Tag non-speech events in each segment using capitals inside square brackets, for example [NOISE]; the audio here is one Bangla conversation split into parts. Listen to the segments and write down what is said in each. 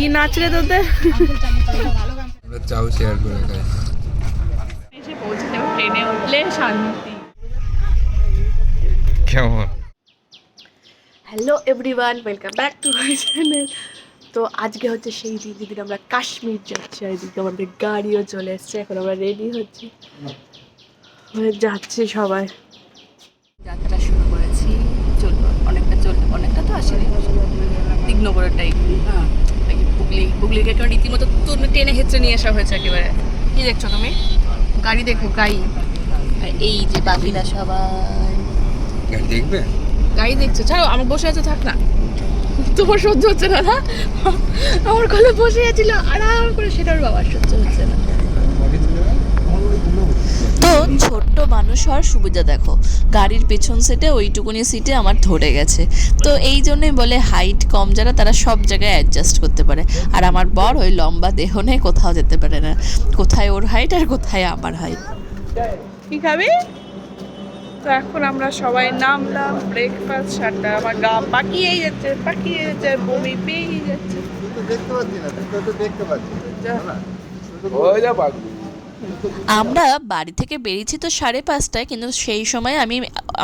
কি নাচ রে তোদের? আমরা চাও শেয়ার করে খাই এসে পৌঁছে যাব ট্রেনে উঠলে শান্তি কেমন? Hello everyone welcome back to my channel তো আজকে হচ্ছে সেই দিন যেদিন আমরা কাশ্মীর যাচ্ছি আর এদিকে আমাদের গাড়িও চলে এসছে এখন আমরা রেডি হচ্ছি। হয়ে যাচ্ছি সবাই। যাত্রা শুরু করেছি চলবো অনেকটা চলবে অনেকটা তো আসেনি। দিগনগরের টাইপ বুগলি বুগলিকে কারণ রীতিমতো তুমি টেনে হেঁচড়ে নিয়ে আসা হয়েছে একেবারে। কি দেখছ তুমি? গাড়ি দেখো গাড়ি। আর এই যে বাকিরা সবাই। গাড়ি দেখবে? গাড়ি দেখছ। ছাড়ো আমার বসে আছে থাক না। তোমার সহ্য হচ্ছে না না? আমার কলে বসে আছিল আরাম করে। সেটার বাবার সহ্য হচ্ছে না। ছোট্ট মানুষ হওয়ার সুবিধা দেখো। গাড়ির পেছন সিটে ওইটুকুনি সিটে আমার ধরে গেছে। তো এই জন্যই বলে হাইট কম যারা তারা সব জায়গায় অ্যাডজাস্ট করতে পারে। আর আমার বর ওই লম্বা দেহ নিয়ে কোথাও যেতে পারে না। কোথায় ওর হাইট আর কোথায় আমার হাইট কি খাবি? তো এখন আমরা সবাই নামলাম ব্রেকফাস্ট সারটা আমার গা পাকিয়েই যাচ্ছে পাকিয়ে যাচ্ছে বমি পেয়েই যাচ্ছে। দেখতে পাচ্ছি না তুই তো দেখতে পাচ্ছি যা। ওই যা পাগলি। আমরা বাড়ি থেকে বেরিয়েছি তো সাড়ে পাঁচটায়, কিন্তু সেই সময় আমি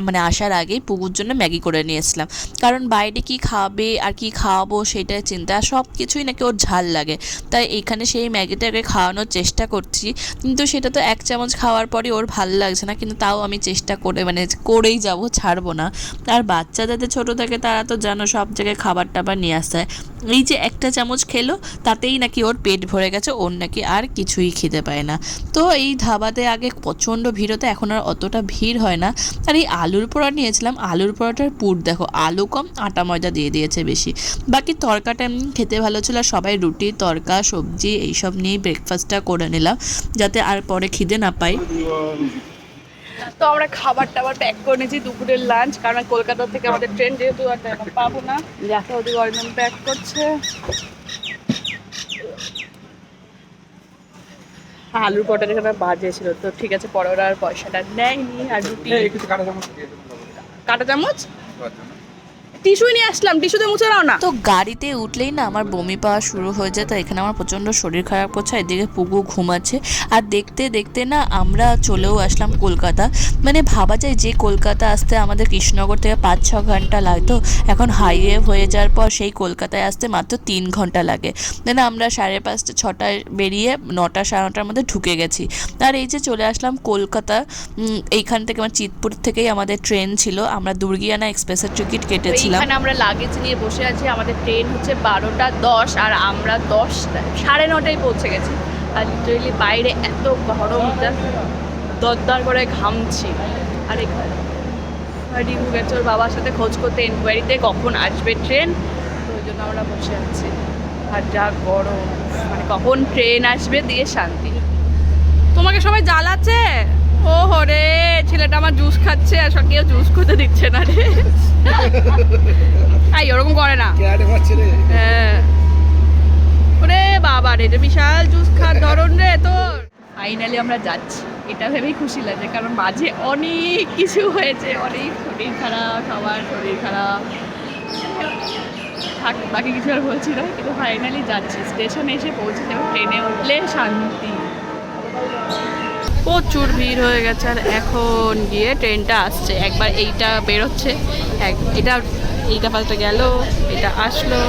মানে আসার আগেই পুকুর জন্য ম্যাগি করে নিয়েছিলাম। কারণ বাইরে কি খাবে আর কি খাওয়াবো সেটাই চিন্তা সব কিছুই নাকি ওর ঝাল লাগে। তাই এখানে সেই ম্যাগিটাকে খাওয়ানোর চেষ্টা করছি, কিন্তু সেটা তো এক চামচ খাওয়ার পরে ওর ভালো লাগছে না, কিন্তু তাও আমি চেষ্টা করে মানে করেই যাব, ছাড়বো না। আর বাচ্চা যাদের ছোটো থাকে তারা তো জানো সব জায়গায় খাবার টাবার নিয়ে আসতে হয় এই যে একটা চামচ খেলো, তাতেই নাকি ওর পেট ভরে গেছে, ওর নাকি আর কিছুই খেতে পায় না। তো এই ধাবাতে আগে প্রচণ্ড ভিড় হতো, এখন আর অতটা ভিড় হয় না। আর এই আলুর পোড়া নিয়েছিলাম, আলুর পোড়াটার পুর দেখো, আলু কম, আটা ময়দা দিয়ে দিয়েছে বেশি। বাকি তরকাটা এমনি খেতে ভালো ছিল, আর সবাই রুটি, তরকা, সবজি এইসব নিয়েই ব্রেকফাস্টটা করে নিলাম, যাতে আর পরে খিদে না পাই তো আমরা খাবার টাবার প্যাক করে নিয়েছি দুপুরের লাঞ্চ কারণ কলকাতা থেকে আমাদের ট্রেন যেহেতু আর পাবো না। দেখা ওদিকে অরিন্দম প্যাক করছে। আলুর পটা যেখানে বাজে ছিল তো ঠিক আছে পরে ওরা আর পয়সাটা নেয়নি আর রুটি। কাটা চামচ? কাটা চামচ। টিস্যুই নিয়ে আসলাম, টিস্যুতে মুছে নাও না। তো গাড়িতে উঠলেই না আমার বমি পাওয়া শুরু হয়ে যায় তো এখানে আমার প্রচণ্ড শরীর খারাপ করছে এদিকে পুকু ঘুমাচ্ছে। আর দেখতে দেখতে না আমরা চলেও আসলাম কলকাতা। মানে ভাবা যায় যে কলকাতা আসতে আমাদের কৃষ্ণনগর থেকে পাঁচ, ছ ঘণ্টা লাগতো এখন হাইওয়ে হয়ে যাওয়ার পর সেই কলকাতায় আসতে মাত্র তিন ঘণ্টা লাগে। দেন আমরা সাড়ে পাঁচটা, ছটায় বেরিয়ে নটা, সাড়ে নটার মধ্যে ঢুকে গেছি। আর এই যে চলে আসলাম কলকাতা এইখান থেকে আমার চিতপুর থেকেই আমাদের ট্রেন ছিল। আমরা দুর্গিয়ানা এক্সপ্রেসের টিকিট কেটেছিলাম। এইখানে আমরা লাগেজ নিয়ে বসে আছি। আমাদের ট্রেন হচ্ছে বারোটা দশ আর আমরা দশটা সাড়ে নটায় পৌঁছে গেছি। আর লিটারেলি বাইরে এত গরম দরদর করে ঘামছি। আর এখানে গেছে বাবার সাথে খোঁজ করতে এনকোয়ারিতে কখন আসবে ট্রেন তো ওই জন্য আমরা বসে আছি। আর যা গরম মানে কখন ট্রেন আসবে দিয়ে শান্তি। তোমাকে সবাই জ্বালাচ্ছে? ও হরে ছেলেটা আমার জুস খাচ্ছে আর কেউ জুস খেতে দিচ্ছে না রে। [LAUGHS] আই ওরকম করে না। হ্যাঁ। ওরে বাবা রে এটা বিশাল জুস খাওয়ার ধরন রে তোর। ফাইনালি আমরা যাচ্ছি। এটা ভেবেই খুশি লাগে কারণ মাঝে অনেক কিছু হয়েছে। অনেক শরীর খারাপ সবার শরীর খারাপ। থাক বাকি কিছু আর বলছি না কিন্তু ফাইনালি যাচ্ছি। স্টেশনে এসে পৌঁছে যাব ট্রেনে উঠলে শান্তি। প্রচুর ভিড় হয়ে গেছে আর এখন গিয়ে ট্রেনটা আসছে। একবার এইটা বেরোচ্ছে। এক, এটা এইটা পাশটা গেল, এটা আসলো,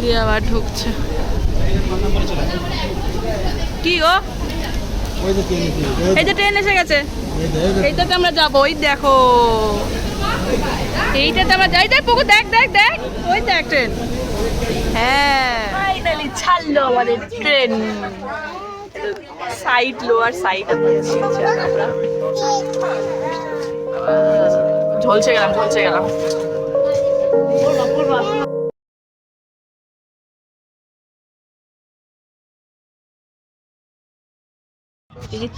দিয়ে আবার ঢুকছে। কি ও এই যে ট্রেন এসে গেছে। এইটাতে আমরা যাব, ওই দেখো। এইটাতে আমরা যাই, দেখ পুকুর, দেখ দেখ দেখ। ওই দেখ ট্রেন। হ্যাঁ। ফাইনালি ছাড়লো আমাদের ট্রেন। সাইড লোয়ার সাইড ঝলসে গেলাম ঝলসে গেলাম।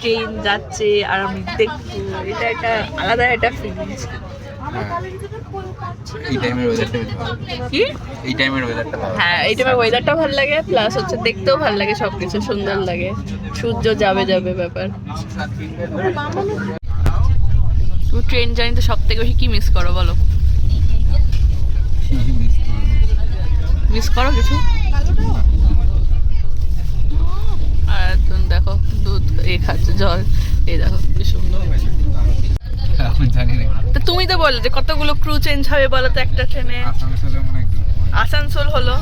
ট্রেন যাচ্ছে, আর আমি দেখব, এটা একটা আলাদা একটা ফিলিংস এই টাইমের ওয়েদারটা কি? এই টাইমের ওয়েদারটা হ্যাঁ এই ওয়েদারটা ভালো লাগে প্লাস হচ্ছে দেখতেও ভালো লাগে সব কিছু সুন্দর লাগে। সূর্য যাবে যাবে ব্যাপার। তুমি ট্রেন জার্নিতে সব থেকে বেশি কি মিস করো বলো? মিস করো কিছু? আর দেখো দুধ এ খাচ্ছে জল এই দেখো কি সুন্দর। আমি জানি না। তো তুমি তো বললে যে কতগুলো ক্রু চেঞ্জ হবে বলো তো একটা ট্রেনে আসানসোলে হলো।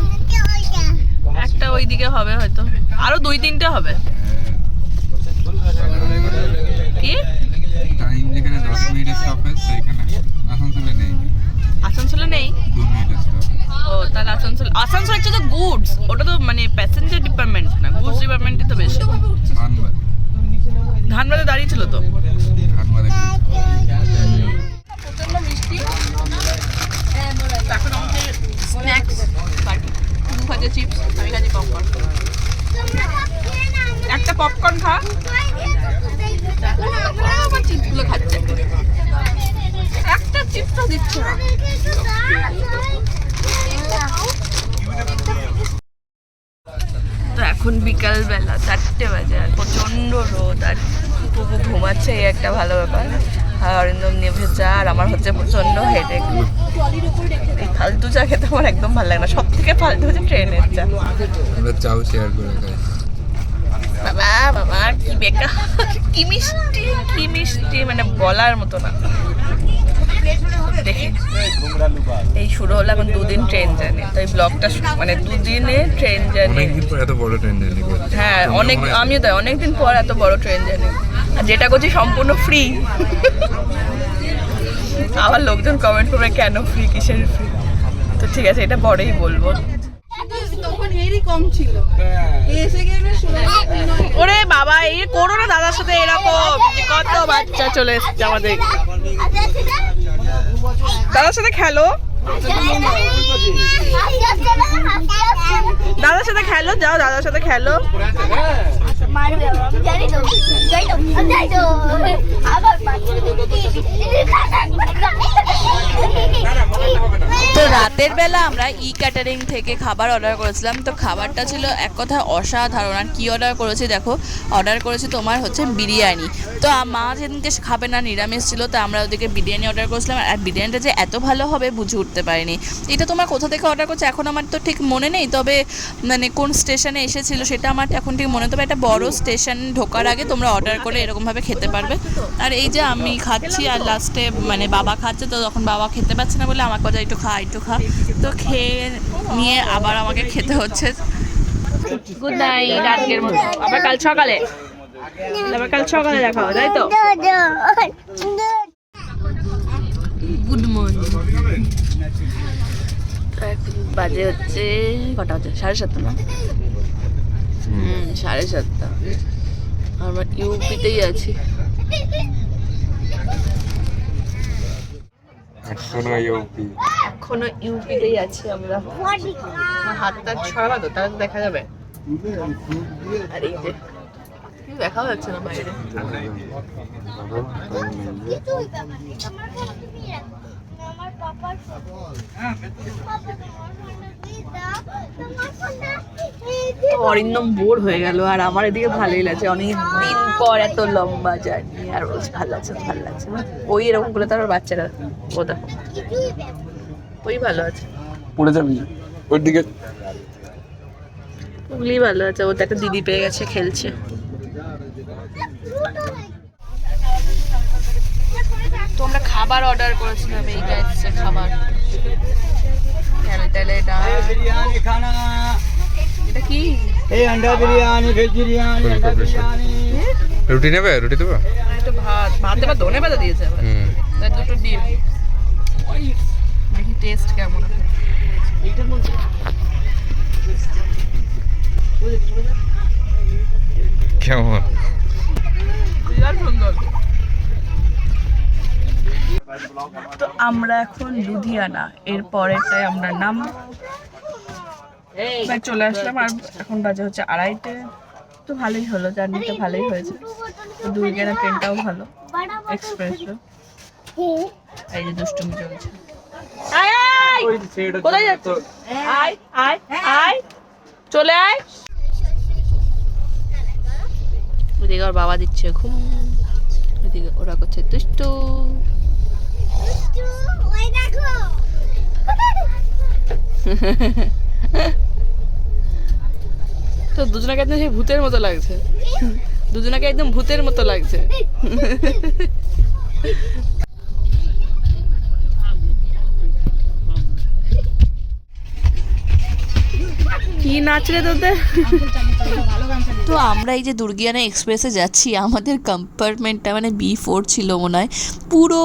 একটা ওইদিকে হবে হয়তো। আরও দুই তিনটে হবে। কি? টাইম যেখানে দশ মিনিটের স্টপেজ সেইখানে আসানসোলে নেই। আসানসোলে ও তাহলে আসানসোল আসানসোল হচ্ছে তো গুডস ওটা তো মানে প্যাসেঞ্জার ডিপার্টমেন্ট না গুডস ডিপার্টমেন্টই তো বেশি। ধানবাদ। ধানবাদে দাঁড়িয়ে ছিল তো? ধানবাদে প্রচণ্ড মিষ্টি এখন আমাদের স্ন্যাক্স পার্টি তুমি খাচ্ছে চিপস, আমি খাচ্ছি পপকর্ন একটা পপকর্ন খা। চিপসগুলো একটা না। তো এখন বিকাল বেলা চারটে বাজে আর প্রচণ্ড রোদ, আর পুকু ঘুমাচ্ছে এই একটা ভালো ব্যাপার। অরিন্দম নেভে চা আর আমার হচ্ছে প্রচণ্ড হেডেক এই ফালতু চা খেতে আমার একদম ভালো লাগে না। সব থেকে ফালতু হচ্ছে ট্রেনের চা। আমরা চাও শেয়ার করে খাই। বাবা বাবা কি বেকার। কি মিষ্টি কি মিষ্টি মানে বলার মতো না। দেখি। এই শুরু হলো এখন দুদিন ট্রেন জার্নি। তো এই ব্লগটা মানে দুদিনে ট্রেন জার্নি। অনেকদিন পর এত বড় ট্রেন জার্নি হ্যাঁ অনেক আমিও তাই অনেকদিন পর এত বড় ট্রেন জার্নি। আর যেটা করছি সম্পূর্ণ ফ্রি। আবার লোকজন কমেন্ট করবে কেন ফ্রি কিসের ফ্রি তো ঠিক আছে এটা পরেই বলব। ওরে বাবা এই করো না দাদার সাথে এরকম। কত বাচ্চা চলে এসছে আমাদের। দাদার সাথে খেলো? দাদার সাথে খেলো? যাও দাদার সাথে খেলো তো রাতের বেলা আমরা ই ক্যাটারিং থেকে খাবার অর্ডার করেছিলাম। তো খাবারটা ছিল এক কথা অসাধারণ। আর কী অর্ডার করেছি দেখো? অর্ডার করেছি তোমার হচ্ছে বিরিয়ানি। তো মা যেদিনকে খাবে না, নিরামিষ ছিল, তো আমরা ওদিকে বিরিয়ানি অর্ডার করেছিলাম। আর বিরিয়ানিটা যে এত ভালো হবে বুঝে উঠতে পারিনি। এটা তোমার কোথা থেকে অর্ডার করছ? এখন আমার তো ঠিক মনে নেই। তবে মানে কোন স্টেশনে এসেছিল সেটা আমার এখন ঠিক মনে তবে একটা বড় স্টেশন ঢোকার আগে তোমরা অর্ডার করে এরকমভাবে খেতে পারবে। আর এই যে আমি খাচ্ছি, আর লাস্টে মানে বাবা খাচ্ছে, তো তখন বাবা খেতে পারছে না বলে আমার কথা একটু খা একটু খা। তো খেয়ে নিয়ে আবার আমাকে খেতে হচ্ছে। গুড নাইট আজকের মতো। আবার কাল সকালে? আবার কাল সকালে দেখা হবে তাই তো? গুড মর্নিং এখন বাজে হচ্ছে কটা হচ্ছে সাড়ে সাতটা না? হুম সাড়ে সাতটা। আমরা ইউপিতেই আছি। এখনও ইউপি এখনও ইউপিতেই আছি আমরা হাতটা ছড়াবা তো তাহলে তো দেখা যাবে আর এই যে দেখাও যাচ্ছে না বাইরে অরিন্দম বোর হয়ে গেল আর আমার এদিকে ভালোই লাগছে। অনেক দিন পর এত লম্বা জার্নি আর বলছে ভালো লাগছে ভালো লাগছে ওই এরকম করে তার বাচ্চারা ও দেখো। ওই ভালো আছে। পড়ে যাবি? ওর দিকে ওগুলি ভালো আছে ও তো একটা দিদি পেয়ে গেছে খেলছে। তো আমরা খাবার অর্ডার করেছিলাম এইটা এসছে খাবার। তাহলে এটা। এটা কি? এই আন্ডা বিরিয়ানি ভেজ বিরিয়ানি আন্ডা বিরিয়ানি। রুটি নেবে? রুটি দেবে? তো ভাত। ভাত দেবে ধনে পাতা দিয়েছে আবার। দুটো ডিম। দেখি টেস্ট কেমন আছে। এইটার মধ্যে? কেমন? সুন্দর। তো আমরা এখন লুধিয়ানা। এর পরেরটায় আমরা নাম চলে আসলাম আর এখন বাজে হচ্ছে আড়াইটে। তো ভালোই হলো জার্নিটা ভালোই হয়েছে। তো দুর্গেনা ট্রেনটাও ভালো এক্সপ্রেসও। এই যে দুষ্টুমি চলছে। আয় আয়! কোথায় যাচ্ছ? আয় আয় আয়! চলে আয়! ওদিকে ওর বাবা দিচ্ছে ঘুম। ওদিকে ওরা করছে দুষ্টু। [LAUGHS] তো দুজনাকে একদম সেই ভূতের মতো লাগছে। দুজনাকে একদম ভূতের মতো লাগছে। কি নাচ রে তোদের তো আমরা এই যে দুর্গিয়ানা এক্সপ্রেসে যাচ্ছি, আমাদের কম্পার্টমেন্টটা মানে বি ফোর ছিল মনে হয়। পুরো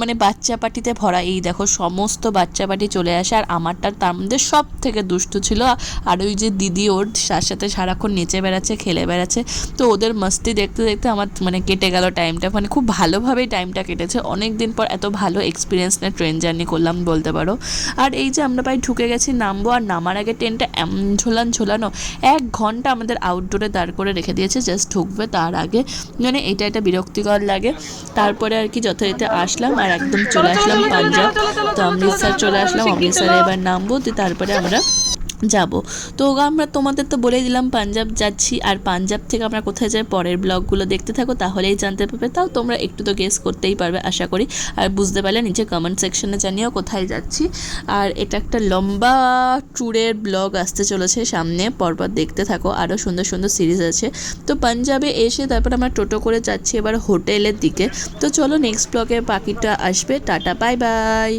মানে বাচ্চা পার্টিতে ভরা এই দেখো, সমস্ত বাচ্চা পার্টি চলে আসে। আর আমারটা তার মধ্যে সব থেকে দুষ্টু ছিল। আর ওই যে দিদি ওর তার সাথে সারাক্ষণ নেচে বেড়াচ্ছে, খেলে বেড়াচ্ছে। তো ওদের মস্তি দেখতে দেখতে আমার মানে কেটে গেল টাইমটা মানে খুব ভালোভাবেই টাইমটা কেটেছে। অনেক দিন পর এত ভালো এক্সপিরিয়েন্স নিয়ে ট্রেন জার্নি করলাম বলতে পারো। আর এই যে আমরা প্রায় ঢুকে গেছি নামবো। আর নামার আগে ট্রেনটা এমন ঝোলান ঝোলানো। এক ঘণ্টা আমাদের আউটডোরে দাঁড় করে রেখে দিয়েছে জাস্ট ঢুকবে তার আগে। মানে এটা এটা বিরক্তিকর লাগে। তারপরে আর কি যথারীতি আসলাম আর একদম চলে আসলাম পাঞ্জাব। তো অমৃতসর চলে আসলাম অমৃতসরে এবার নামবো দিয়ে তারপরে আমরা যাব। তো আমরা তোমাদের তো বলেই দিলাম পাঞ্জাব যাচ্ছি, আর পাঞ্জাব থেকে আমরা কোথায় যাই পরের ব্লগগুলো দেখতে থাকো, তাহলেই জানতে পারবে। তাও তোমরা একটু তো গেস করতেই পারবে, আশা করি। আর বুঝতে পারলে নিচে কমেন্ট সেকশনে জানিও কোথায় যাচ্ছি। আর এটা একটা লম্বা ট্যুরের ব্লগ আসতে চলেছে সামনে পরপর দেখতে থাকো আরও সুন্দর সুন্দর সিরিজ আছে। তো পাঞ্জাবে এসে তারপর আমরা টোটো করে যাচ্ছি এবার হোটেলের দিকে। তো চলো নেক্সট ব্লগে বাকিটা আসবে, টাটা বাই বাই